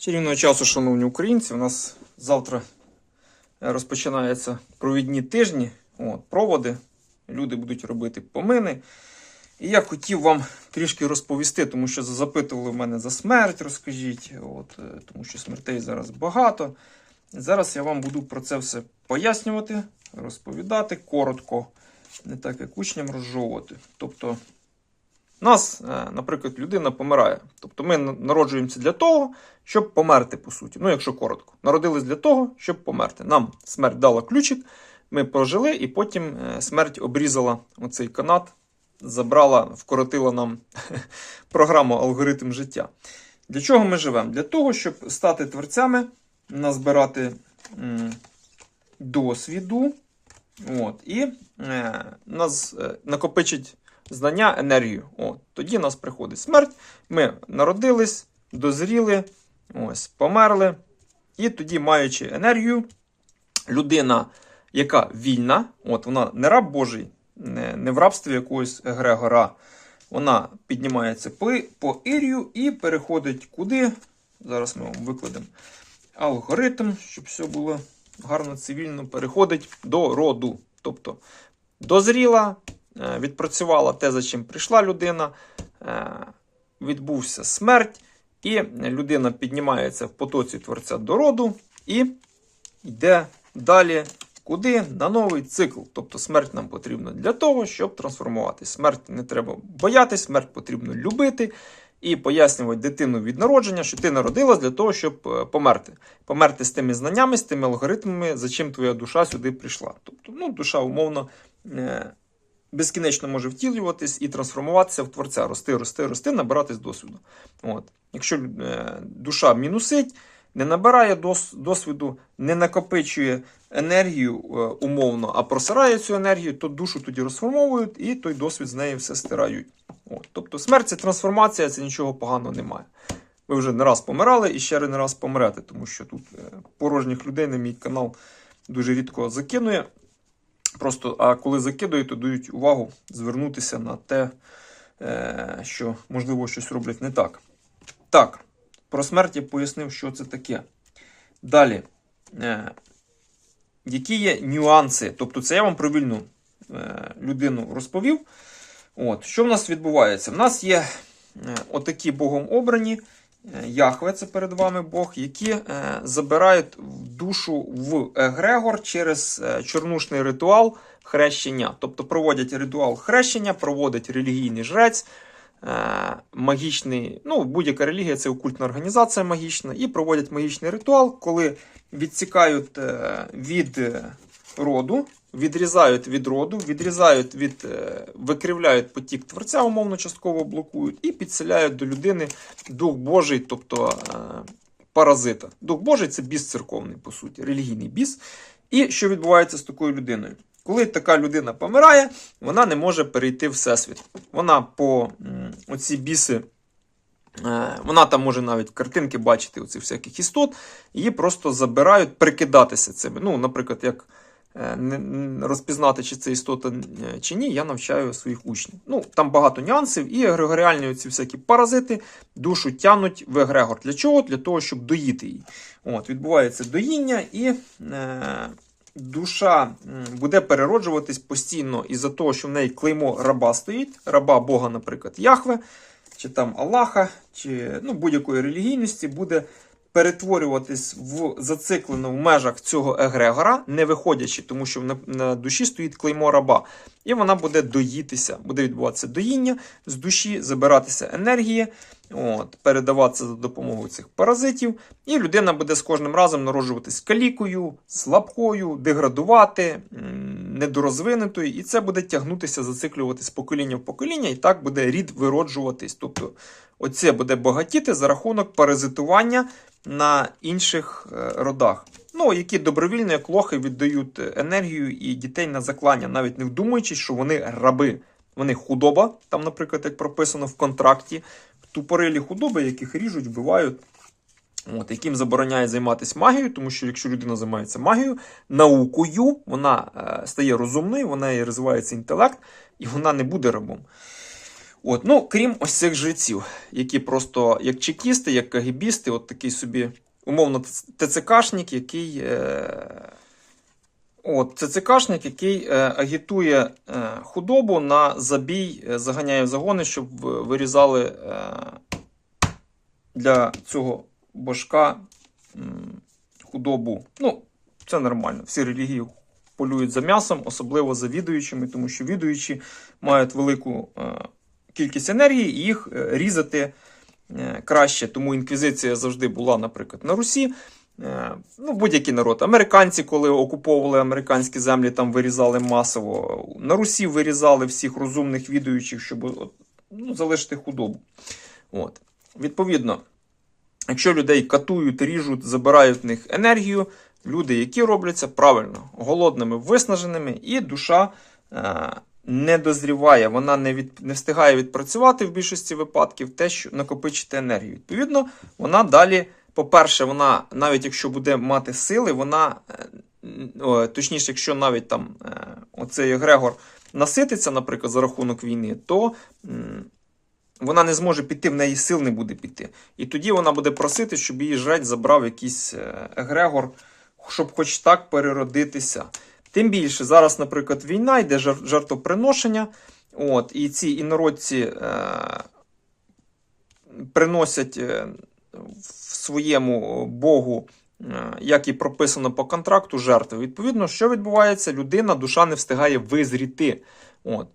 Чарівного часу, шановні українці, у нас завтра е, розпочинаються провідні тижні, от, проводи. Люди будуть робити помини. І я хотів вам трішки розповісти, тому що запитували в мене за смерть, розкажіть, от, е, тому що смертей зараз багато. Зараз я вам буду про це все пояснювати, розповідати коротко, не так як учням розжовувати. Тобто, нас, е, наприклад, людина помирає. Тобто ми народжуємося для того, щоб померти, по суті. Ну, якщо коротко. Народились для того, щоб померти. Нам смерть дала ключик, ми прожили, і потім е, смерть обрізала оцей канат, забрала, вкоротила нам програму алгоритм життя. Для чого ми живемо? Для того, щоб стати творцями, назбирати досвіду. От, і е, нас е, накопичить знання, енергію. От, тоді нас приходить смерть. Ми народились, дозріли, ось, померли. І тоді, маючи енергію, людина, яка вільна, от вона не раб Божий, не, не в рабстві якогось Егрегора, вона піднімається по, Ірію і переходить куди? Зараз ми вам викладемо алгоритм, щоб все було гарно цивільно, переходить до роду. Тобто дозріла, відпрацювала те, за чим прийшла людина, е, відбувся смерть, і людина піднімається в потоці творця до роду і йде далі. Куди? На новий цикл. Тобто смерть нам потрібна для того, щоб трансформуватись. Смерть не треба боятись, смерть потрібно любити і пояснювати дитину від народження, що ти народилась для того, щоб е, померти. Померти з тими знаннями, з тими алгоритмами, за чим твоя душа сюди прийшла. Тобто, ну, душа умовно е, безкінечно може втілюватись і трансформуватися в творця, рости, рости, рости, набиратись досвіду. От. Якщо е, душа мінусить, не набирає дос, досвіду, не накопичує енергію е, умовно, а просирає цю енергію, то душу тоді розформовують і той досвід з неї все стирають. От. Тобто смерть це трансформація, це нічого поганого немає. Ви вже не раз помирали і ще не раз помрете, тому що тут е, порожніх людей на мій канал дуже рідко закинує. Просто, а коли закидують, то дають увагу звернутися на те, е, що можливо щось роблять не так. Так, про смерть я пояснив, що це таке. Далі. Е, які є нюанси? Тобто, це я вам про вільну е, людину розповів. От, що в нас відбувається? В нас є отакі Богом обрані. Е, Яхве, це перед вами Бог, які е, забирають душу в Егрегор через е, чорнушний ритуал хрещення. Тобто проводять ритуал хрещення, проводить релігійний жрець, магічний, ну, будь-яка релігія це окультна організація магічна, і проводять магічний ритуал, коли відсікають від роду, відрізають від роду, відрізають від, е, викривляють потік творця, умовно частково блокують, і підселяють до людини Дух Божий, тобто е, паразита. Дух Божий це біс церковний, по суті, релігійний біс. І що відбувається з такою людиною? Коли така людина помирає, вона не може перейти в всесвіт. Вона по оці біси. Е, Вона там може навіть картинки бачити оцих всяких істот, її просто забирають прикидатися цими. Ну, наприклад, як розпізнати, чи це істота е, чи ні, я навчаю своїх учнів. Ну, там багато нюансів, і егрегоріальні оці всякі паразити душу тянуть в егрегор. Для чого? Для того, щоб доїти її. От, відбувається доїння, і е, душа буде перероджуватись постійно із-за того, що в неї клеймо раба стоїть, раба Бога, наприклад, Яхве, чи там Аллаха, чи ну, будь-якої релігійності буде перетворюватись в зациклено в межах цього егрегора, не виходячи, тому що на, на душі стоїть клеймо раба. І вона буде доїтися, буде відбуватися доїння з душі, забиратися енергія, от, передаватися за допомогою цих паразитів. І людина буде з кожним разом народжуватись калікою, слабкою, деградувати, недорозвинутою, і це буде тягнутися, зациклюватись покоління в покоління, і так буде рід вироджуватись. Тобто, оце буде багатіти за рахунок паразитування на інших е, родах. Ну, які добровільно, як лохи, віддають е, енергію і дітей на заклання, навіть не вдумуючись, що вони раби. Вони худоба, там, наприклад, як прописано в контракті, тупорилі худоби, яких ріжуть, вбивають, от, яким забороняють займатися магією, тому що якщо людина займається магією, наукою, вона е, стає розумною, вона розвивається інтелект, і вона не буде рабом. От, ну, крім ось цих жреців, які просто як чекісти, як кагібісти, от такий собі умовно ТЦКшник, який. Е... От, ЦЦКшник, який е, агітує е, худобу на забій, е, заганяє в загони, щоб вирізали е, для цього божка м, худобу. Ну, це нормально. Всі релігії полюють за м'ясом, особливо за відуючими, тому що відуючі мають велику е, кількість енергії, і їх е, різати е, краще. Тому інквізиція завжди була, наприклад, на Русі. Е, Ну, будь-який народ. Американці, коли окуповували американські землі, там вирізали масово. На Русі вирізали всіх розумних відуючих, щоб ну, залишити худобу. От. Відповідно, якщо людей катують, ріжуть, забирають в них енергію, люди, які робляться правильно, голодними, виснаженими, і душа не дозріває, вона не, від, не встигає відпрацювати в більшості випадків те, що накопичити енергію. Відповідно, вона далі, по-перше, вона, навіть якщо буде мати сили, вона, е, точніше, якщо навіть там е, оцей Егрегор насититься, наприклад, за рахунок війни, то. вона не зможе піти, в неї сил не буде піти. І тоді вона буде просити, щоб її жрець забрав якийсь е, егрегор, щоб хоч так переродитися. Тим більше, зараз, наприклад, війна, йде жертвоприношення, от, і ці інородці е, приносять е, в своєму Богу, е, як і прописано по контракту, жертви. Відповідно, що відбувається? Людина, душа не встигає визріти. От.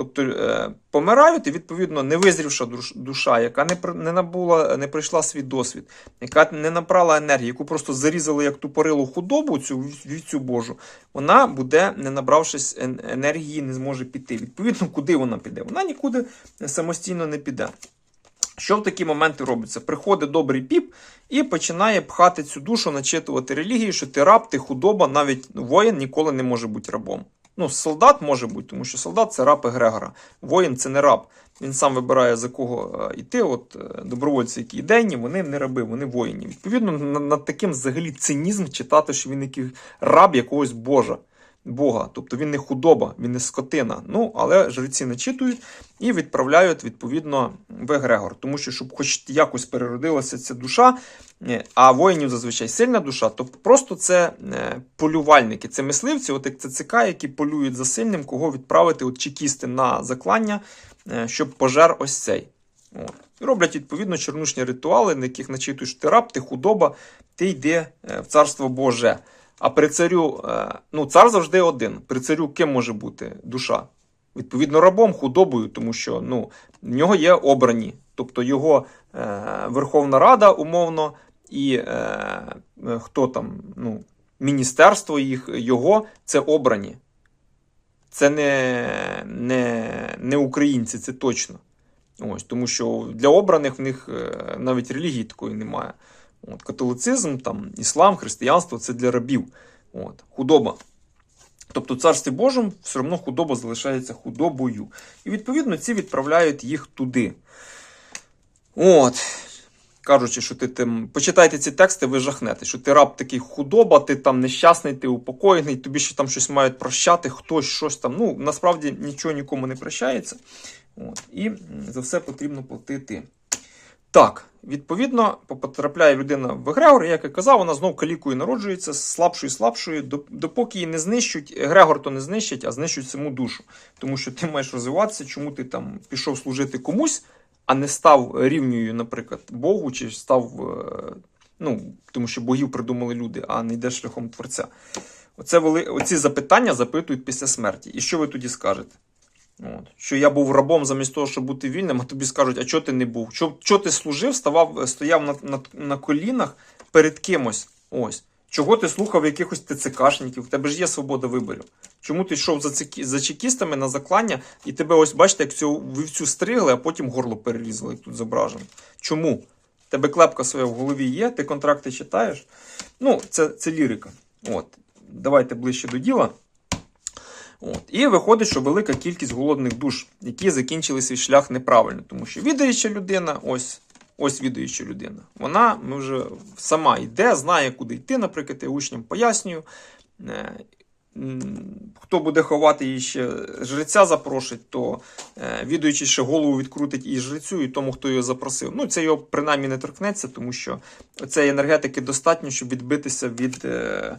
Тобто е, помирають, і відповідно невизрівша душ- душа, яка не, не набула, не пройшла свій досвід, яка не набрала енергії, яку просто зарізали як тупорилу худобу, цю вівцю Божу, вона буде, не набравшись енергії, не зможе піти. Відповідно, куди вона піде? Вона нікуди самостійно не піде. Що в такі моменти робиться? Приходить добрий піп і починає пхати цю душу, начитувати релігію, що ти раб, ти худоба, навіть воїн ніколи не може бути рабом. Ну, солдат може бути, тому що солдат це раб Егрегора. Воїн це не раб. Він сам вибирає за кого е, йти. От е, добровольці, які денні, вони не раби, вони воїні. Відповідно, на- над таким взагалі цинізм читати, що він який раб якогось божа. Бога, тобто він не худоба, він не скотина. Ну, але жреці начитують і відправляють відповідно в Егрегор. Тому що, щоб хоч якось переродилася ця душа, е, а воїнів зазвичай сильна душа, то просто це е, полювальники, це мисливці, от як ЦЦК, які полюють за сильним, кого відправити от чекісти на заклання, е, щоб пожер ось цей. От. І роблять відповідно чорнушні ритуали, на яких начитуєш ти раб, ти худоба, ти йди е, в царство Боже. А при царю, е, ну, цар завжди один. При царю ким може бути душа? Відповідно, рабом, худобою, тому що ну, в нього є обрані. Тобто його е, Верховна Рада, умовно, і е, е, хто там, ну, міністерство їх, його це обрані. Це не, не, не українці, це точно. Ось, тому що для обраних в них е, навіть релігії такої немає. От, католицизм, там, іслам, християнство це для рабів. От, худоба. Тобто, в царстві Божому все одно худоба залишається худобою. І відповідно ці відправляють їх туди. От. Кажучи, що ти там. Почитайте ці тексти, ви жахнете, що ти раб такий худоба, ти там нещасний, ти упокоєний, тобі ще там щось мають прощати, хтось щось там. Ну, насправді нічого нікому не прощається. От. І за все потрібно платити. Так, відповідно, потрапляє людина в Егрегор, і, як я казав, вона знов калікою народжується, слабшою, слабшою, допоки її не знищуть, Егрегор то не знищить, а знищуть саму душу. Тому що ти маєш розвиватися, чому ти там пішов служити комусь, а не став рівньою, наприклад, Богу, чи став. е, Ну, тому що богів придумали люди, а не йдеш шляхом творця. Оце вели... Оці запитання запитують після смерті. І що ви тоді скажете? От. Що я був рабом замість того, щоб бути вільним, а тобі скажуть, а чого ти не був? Чого, чого ти служив, ставав, стояв на, на, на колінах перед кимось? Ось. Чого ти слухав якихось ТЦКшників? В тебе ж є свобода виборів. Чому ти йшов за, цикі- за чекістами на заклання, і тебе ось бачите, як цю вівцю стригли, а потім горло перерізали, як тут зображено. Чому? Тебе клепка своя в голові є, ти контракти читаєш. Ну, це, це лірика. От. Давайте ближче до діла. От. І виходить, що велика кількість голодних душ, які закінчили свій шлях неправильно, тому що відаюча людина, ось, ось відаюча людина, вона ми вже сама йде, знає, куди йти. Наприклад, я учням пояснюю. Е, хто буде ховати і ще жреця запрошить, то е, відуючи ще голову відкрутить і жрецю, і тому, хто його запросив. Ну, це його принаймні не торкнеться, тому що цієї енергетики достатньо, щоб відбитися від е,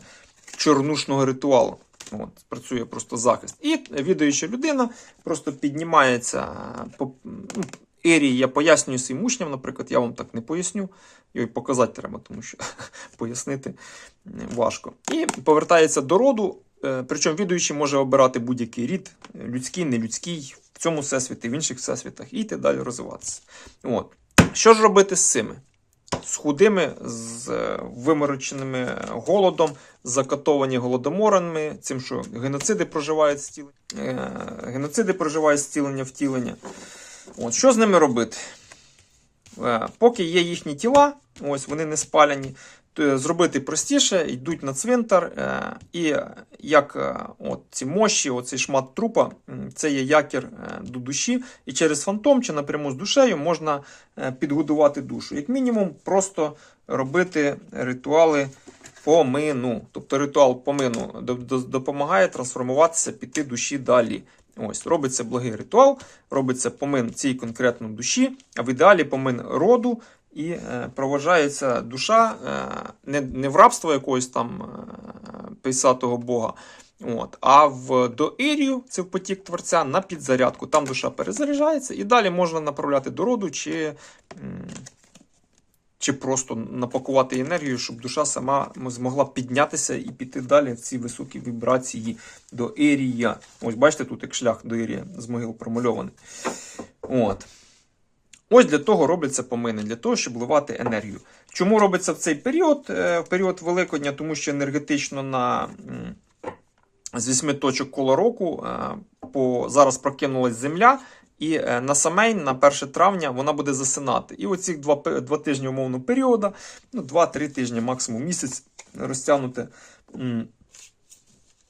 чорнушного ритуалу. От, працює просто захист. І відаюча людина просто піднімається по ну, ерії. Я пояснюю своїм учням, наприклад, я вам так не поясню. Його показати треба, тому що пояснити важко. І повертається до роду. е, Причому відуючий може обирати будь-який рід, людський, нелюдський, в цьому всесвіті, в інших всесвітах, і йти далі розвиватися. От. Що ж робити з цими? З худими, з е, вимороченими голодом, закатовані голодоморами, цим, що геноциди проживають стілення, геноциди проживають стілення втілення. От, що з ними робити? Е, Поки є їхні тіла, ось вони не спалені, зробити простіше, йдуть на цвинтар, е, і як е, от ці мощі, оцей шмат трупа, це є якір е, до душі, і через фантом чи напряму з душею можна е, підгодувати душу. Як мінімум, просто робити ритуали помину. Тобто ритуал помину до- до- допомагає трансформуватися, піти душі далі. Ось, робиться благий ритуал, робиться помин цій конкретно душі, а в ідеалі помин роду, і е, проважається душа е, не, не в рабство якогось там е, пейсатого Бога, от, а в до Ірію, це в потік творця, на підзарядку. Там душа перезаряджається, і далі можна направляти до роду чи. чи просто напакувати енергію, щоб душа сама змогла піднятися і піти далі в ці високі вібрації до Ерія. Ось бачите, тут як шлях до Ерія з могил промальований. От. Ось для того робляться помини, для того, щоб вливати енергію. Чому робиться в цей період? Е, В період Великодня, тому що енергетично на з вісьми точок коло року е, по, зараз прокинулась земля. І е, на самейн, на 1 травня, вона буде засинати. І оці два, два тижні умовно періоду, ну, 2-3 тижні, максимум місяць розтягнути.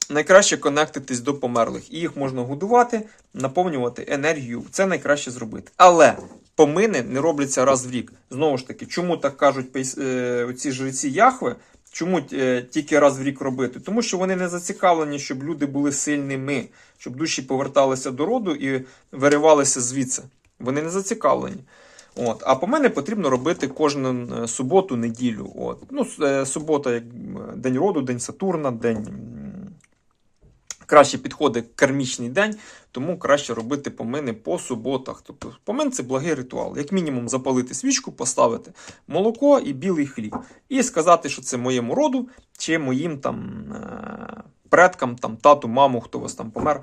Найкраще конектитись до померлих. І їх можна годувати, наповнювати енергію. Це найкраще зробити. Але помини не робляться раз в рік. Знову ж таки, чому так кажуть е, жреці Яхви? Чому е, тільки раз в рік робити? Тому що вони не зацікавлені, щоб люди були сильними, щоб душі поверталися до роду і виривалися звідси. Вони не зацікавлені. От. А по мене потрібно робити кожну е, суботу, неділю. От. Ну, субота, як день роду, день Сатурна, день. Краще підходить кармічний день, тому краще робити помини по суботах. Тобто помин це благий ритуал. Як мінімум запалити свічку, поставити молоко і білий хліб. І сказати, що це моєму роду, чи моїм там е, предкам, там, тату, маму, хто вас там помер,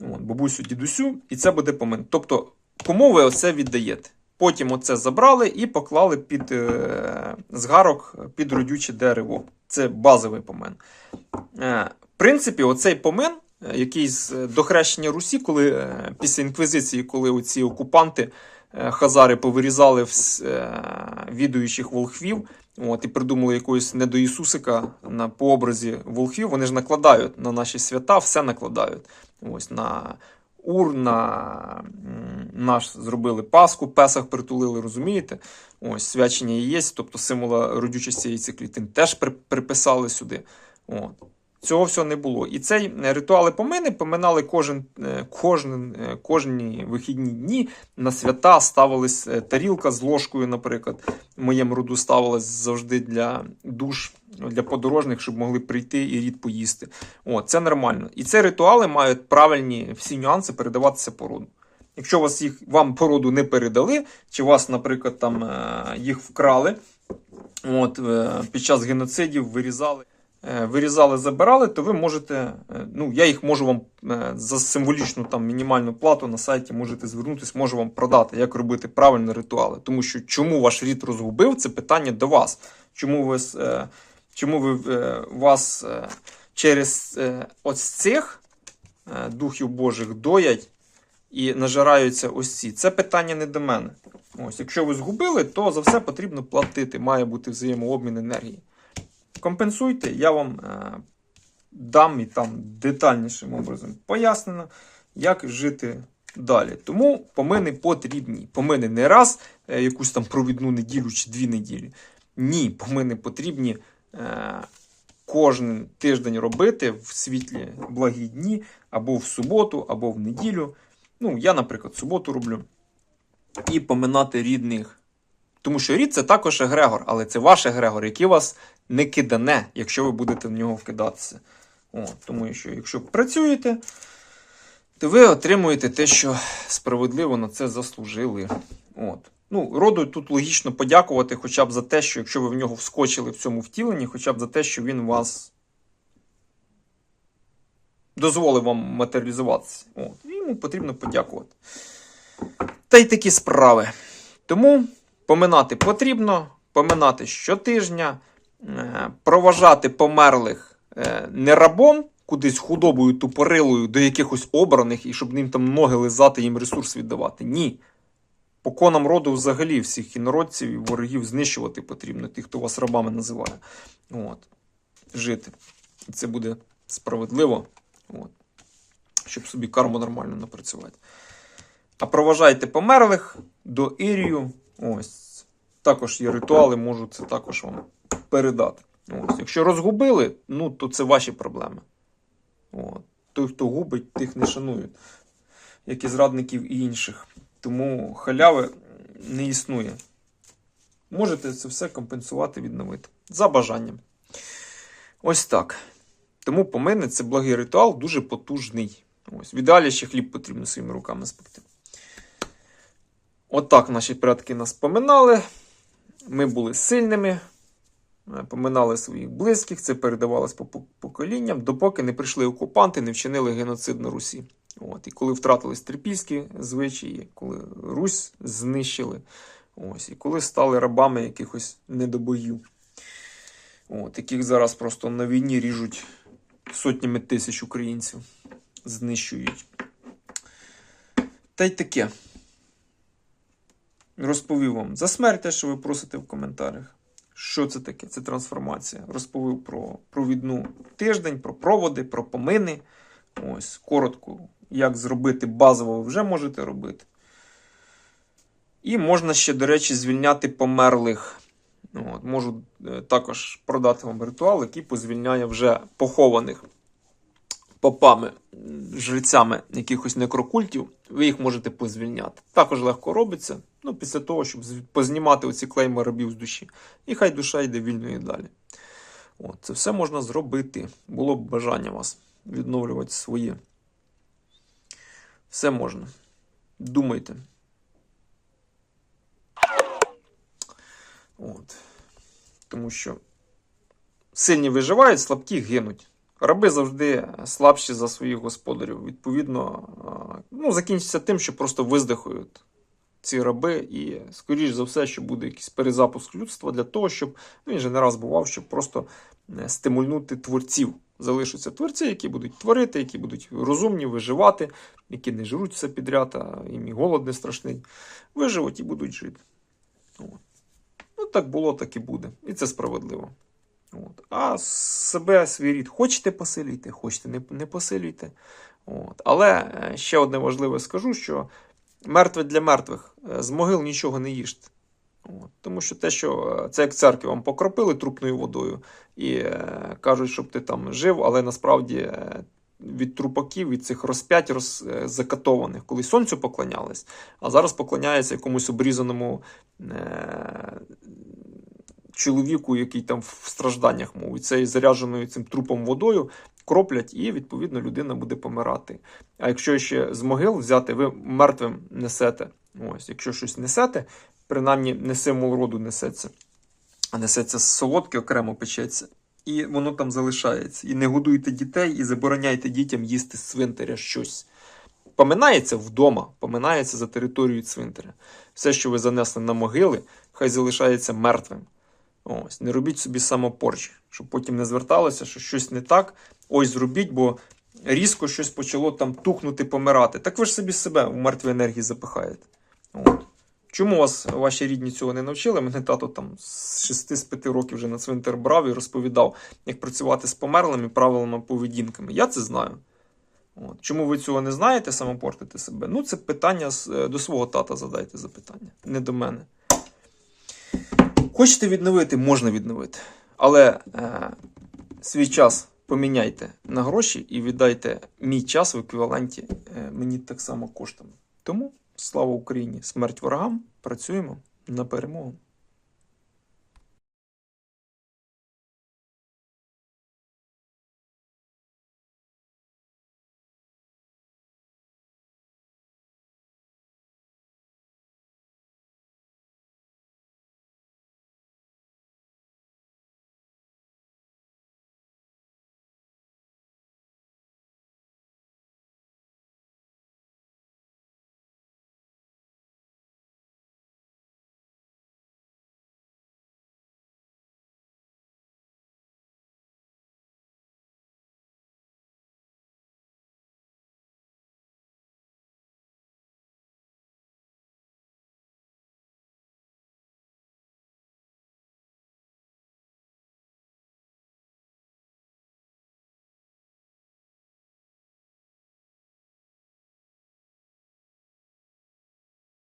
бабусю, дідусю, і це буде помин. Тобто, кому ви оце віддаєте? Потім оце забрали і поклали під е, згарок під родюче дерево. Це базовий помин. Е, в принципі, оцей помин, е, з е, до хрещення Русі, коли е, після інквізиції, коли оці окупанти хазари повирізали вс- відуючих волхвів, от, і придумали якогось недоісусика на по образі волхвів, вони ж накладають на наші свята, все накладають. Ось на ур, на наш зробили Пасху, Песах притулили, розумієте? Ось свячення яєць, тобто символа родючості яйцеклітин, теж приписали сюди. От. Цього всього не було. І цей е, ритуали помини поминали кожен, е, кожен, е, кожні вихідні дні на свята ставилась тарілка з ложкою, наприклад. В моєму роду ставилась завжди для душ, для подорожних, щоб могли прийти і рід поїсти. О, це нормально. І ці ритуали мають правильні всі нюанси передаватися по роду. Якщо вас їх вам по роду не передали, чи вас, наприклад, там їх вкрали, от, під час геноцидів вирізали вирізали, забирали, то ви можете, е, ну я їх можу вам е, за символічну там мінімальну плату на сайті можете звернутися, можу вам продати, як робити правильні ритуали. Тому що чому ваш рід розгубив, це питання до вас. Чому ви е, чому ви е, вас е, через е, ось цих е, духів Божих доять і нажираються ось ці? Це питання не до мене. Ось, якщо ви згубили, то за все потрібно платити. Має бути взаємообмін енергії компенсуйте, я вам е, дам і там детальнішим образом пояснено, як жити далі. Тому помини потрібні. Помини не раз е, якусь там провідну неділю чи дві неділі. Ні, помини потрібні е, кожен тиждень робити в світлі благі дні, або в суботу, або в неділю. Ну, я, наприклад, суботу роблю. І поминати рідних. Тому що рід це також егрегор, але це ваш егрегор, який вас не кидане, якщо ви будете в нього вкидатися. О, тому що якщо працюєте, то ви отримуєте те, що справедливо на це заслужили. От. Ну, роду тут логічно подякувати хоча б за те, що якщо ви в нього вскочили в цьому втіленні, хоча б за те, що він вас дозволив вам матеріалізуватися. От. Йому потрібно подякувати. Та й такі справи. Тому поминати потрібно, поминати щотижня, е, проважати померлих е, не рабом, кудись худобою тупорилою до якихось обраних, і щоб ним там ноги лизати, їм ресурс віддавати. Ні. По конам роду взагалі всіх інородців і ворогів знищувати потрібно, тих, хто вас рабами називає. От. Жити. І це буде справедливо, От. щоб собі карму нормально напрацювати. А проважайте померлих до Ірію. Ось. Також є ритуали, можу це також вам передати. Ось. Якщо розгубили, ну, то це ваші проблеми. От. Той, хто губить, тих не шанують, як і зрадників і інших. Тому халяви не існує. Можете це все компенсувати, відновити. За бажанням. Ось так. Тому помини це благий ритуал, дуже потужний. Ось. В ідеалі ще хліб потрібно своїми руками спекти. Отак наші предки нас поминали. Ми були сильними, е, поминали своїх близьких, це передавалось по по- поколінням, допоки не прийшли окупанти, не вчинили геноцид на Русі. От, і коли втратились трипільські звичаї, коли Русь знищили, ось, і коли стали рабами якихось недобоїв, от, яких зараз просто на війні ріжуть сотнями тисяч українців, знищують. Та й таке. Розповів вам за смерть те, що ви просите в коментарях. Що це таке? Це трансформація. Розповів про провідну тиждень, про проводи, про помини. Ось, коротко, як зробити базово, ви вже можете робити. І можна ще, до речі, звільняти померлих. От, можу е, також продати вам ритуал, який позвільняє вже похованих попами, жрецями якихось некрокультів. Ви їх можете позвільняти. Також легко робиться. Ну, після того, щоб познімати оці клейми рабів з душі. І хай душа йде вільно далі. От, це все можна зробити. Було б бажання вас відновлювати своє. Все можна. Думайте. От. Тому що сильні виживають, слабкі гинуть. Раби завжди слабші за своїх господарів. Відповідно, ну, закінчиться тим, що просто виздихають ці раби, і, скоріш за все, що буде якийсь перезапуск людства для того, щоб ну, він же не раз бував, щоб просто е, стимульнути творців. Залишаться творці, які будуть творити, які будуть розумні, виживати, які не жруть все підряд, а їм і голод не страшний. Виживуть і будуть жити. Ну, так було, так і буде. І це справедливо. От. А себе, свій рід, хочете посилюйте, хочете не, не посилюйте. От. Але е, ще одне важливе скажу, що мертве для мертвих, е, з могил нічого не їжте. От. Тому що те, що е, це як церкві вам покропили трупною водою і е, кажуть, щоб ти там жив, але насправді е, від трупаків, від цих розп'ять роз, е, закатованих, коли сонцю поклонялись, а зараз поклоняється якомусь обрізаному е, чоловіку, який там в стражданнях, мов, і цей зарядженою цим трупом водою кроплять, і відповідно людина буде помирати. А якщо ще з могил взяти, ви мертвим несете. Ось, якщо щось несете, принаймні не символ роду несеться, а несеться солодке, окремо печеться. І воно там залишається. І не годуйте дітей, і забороняйте дітям їсти з цвинтаря щось. Поминається вдома, поминається за територією цвинтаря. Все, що ви занесли на могили, хай залишається мертвим. Ось, не робіть собі самопорчі, щоб потім не зверталося, що щось не так. Ось зробіть, бо різко щось почало там тухнути, помирати. Так ви ж собі себе в мертвій енергії запихаєте. От. Чому вас ваші рідні цього не навчили? Мене тато там з 6-5 років вже на цвинтар брав і розповідав, як працювати з померлими правилами поведінками. Я це знаю. От. Чому ви цього не знаєте, самопортите себе? Ну, це питання е, до свого тата задайте запитання, не до мене. Хочете відновити, можна відновити. Але е, свій час поміняйте на гроші і віддайте мій час в еквіваленті е, мені так само коштами. Тому слава Україні! Смерть ворогам! Працюємо на перемогу!